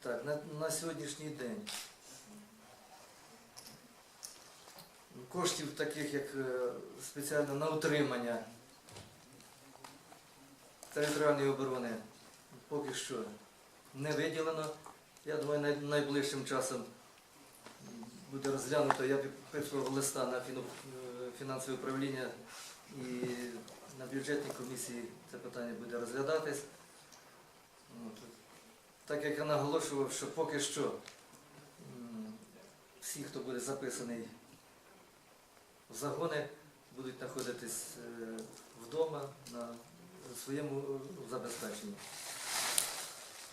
Так, на, на сьогоднішній день коштів таких, як е, спеціально на утримання територіальної оборони, поки що не виділено. Я думаю, най- найближчим часом буде розглянуто. Я підписував листа на е, фінансове управління і на бюджетній комісії це питання буде розглядатись. Так як я наголошував, що поки що всі, хто буде записаний в загони, будуть знаходитись е, вдома на своєму е, забезпеченні.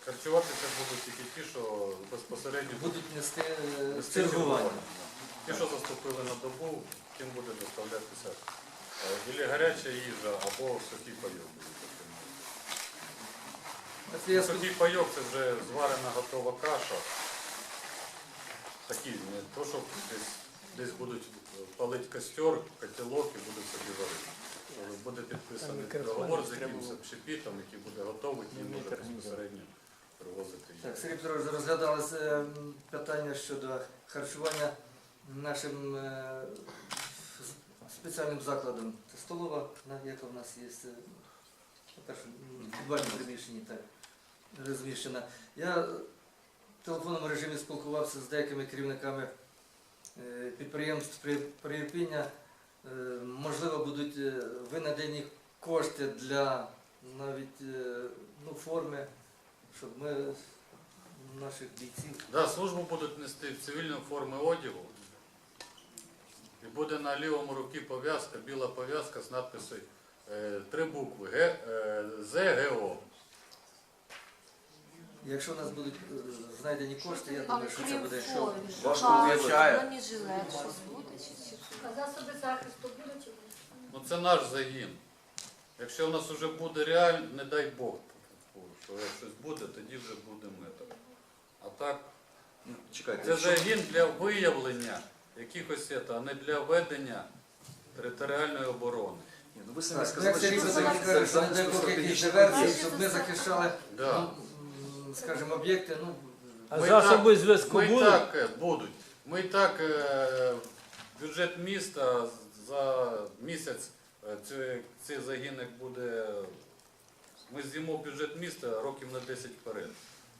Харчуватися будуть тільки ті, що безпосередньо Будуть нести е, чергування. Ті, що заступили на добу, тим буде доставлятися е, гаряча їжа, або сухий пайок отримувати. Сухий пайок це вже зварена готова каша. Такі, не то, що десь, десь будуть палити костер, котелок і будуть собі варити. Е, Буде підписаний договор з якимось общепітом, який буде готовий, і може безпосередньо привозити. Так, Сергій Петрович, розглядалося е, питання щодо харчування нашим е, спеціальним закладом. Це столова, яка в нас є, е, в підвальному приміщенні так, розміщена. Я в телефонному режимі спілкувався з деякими керівниками е, підприємств при Приірпіння. Е, Можливо, будуть е, винайдені кошти для навіть ну, форми, щоб ми наших бійців. Да, службу будуть нести в цивільній формі одягу. І буде на лівому руці пов'язка, біла пов'язка з надписою три букви Г, е, ЗГО. Якщо у нас будуть е, знайдені кошти, я думаю, що це буде. Важко виявляє. бронежилет, щось буде чи чи? А засоби захисту будуть чи ні? Ну це наш загін. Якщо у нас вже буде реально, не дай Бог, що як щось буде, тоді вже буде мета. А так, Ну, Чекайте, це загін для виявлення якихось, це, а не для ведення територіальної оборони. Ні, ну ви самі Так, ну, сказали, як Сергій що це Петрович за- каже, за що не дай захисту Бог якісь стратегічних диверсії, об'єктів. щоб ми захищали, Да. Скажімо, об'єкти, ну, А Ми засоби так- зв'язку Ми будуть? так е, будуть. Ми так е, бюджет міста за місяць е, цей, цей загін буде. Ми з'їмо бюджет міста років на 10 вперед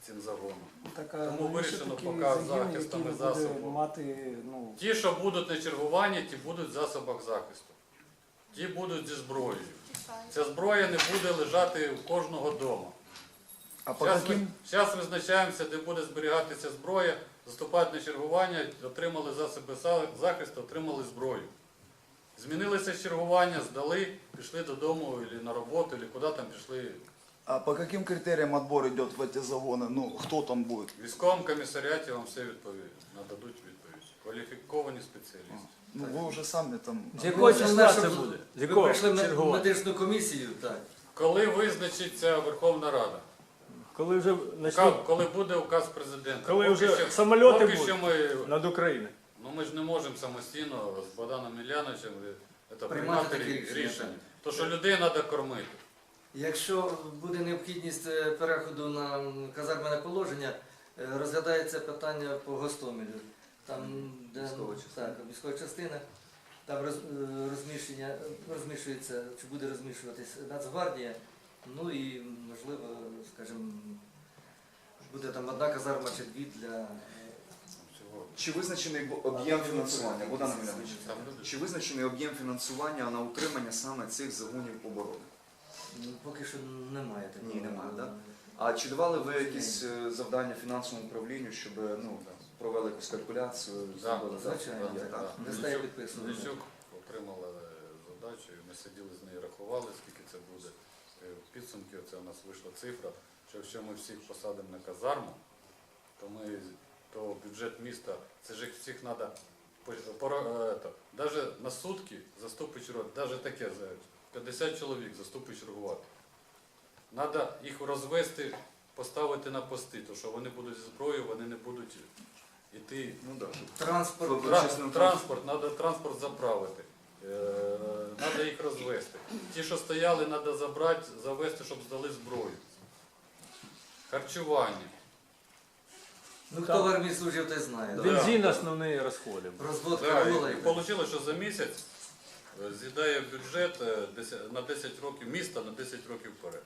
цим загоном. Так, Тому навіщо вирішено такий поки загін, захистом який буде засобом. мати, ну, Ті, що будуть на чергуванні, ті будуть в засобах захисту. Ті будуть зі зброєю. Ця зброя не буде лежати у кожного вдома. А по Зараз, каким... зараз визначаємося, де буде зберігатися зброя, заступають на чергування, отримали засоби за- захисту, отримали зброю. Змінилося чергування, здали, пішли додому або на роботу, або куди там пішли. А по каким критериям отбор идет в эти загоны? Ну, кто там будет? В військовому комісаріаті вам все відповідь, нададуть відповідь. Кваліфіковані спеціалісти. Ну, вы уже сами там... з якого ну, числа щоб це буде? З ви якого прийшли в мед- чергування? медичну комісію, так. Коли визначиться Верховна Рада? Коли вже почнуть Коли буде указ президента? Коли Поки вже що- самольоти поки будуть? що ми над Україною. Ну ми ж не можемо самостійно з Богданом Ільяновичем е, це, Приймати приймати такі рішення, рішення. То, що людей треба кормити. Якщо буде необхідність е, переходу на казармене положення, е, розглядається питання по Гостомелю. Там, де Військова частина. так, військова частина, там роз, е, розміщення, розміщується, чи буде розміщуватись Нацгвардія, ну і можливо, скажімо, буде там одна казарма чи дві для е, Чи визначений об'єм фінансування? Богдан Милянович, чи визначений об'єм фінансування на утримання саме цих загонів оборони? ну, поки що немає такого. Ні, немає, да? А чи давали ви якісь е, завдання фінансовому управлінню, щоб ну, провели якусь калькуляцію? Да, зробили звичайно, Є, так. так? Листа я підписував. Лисюк отримала е, задачу, і ми сиділи з нею, рахували, скільки це буде. Е, підсумки це у нас вийшла цифра, що якщо ми всіх посадимо на казарму, то ми то бюджет міста, це ж їх всіх треба навіть на сутки заступи чергувати, навіть таке 50 чоловік заступи чергувати. Треба їх розвести, поставити на пости, тому що вони будуть зі зброєю, вони не будуть іти Ну да, Транспорт. Чесним Транспорт, треба транспорт заправити. Треба їх розвести. Ті, що стояли, треба забрати, завести, щоб здали зброю. Харчування. Ну хто в армії служив, той знає. Да. Бензин основні розходи. Розводка Да, була. і вийшло, що за місяць е, з'їдає бюджет е, на 10 років, міста на 10 років вперед.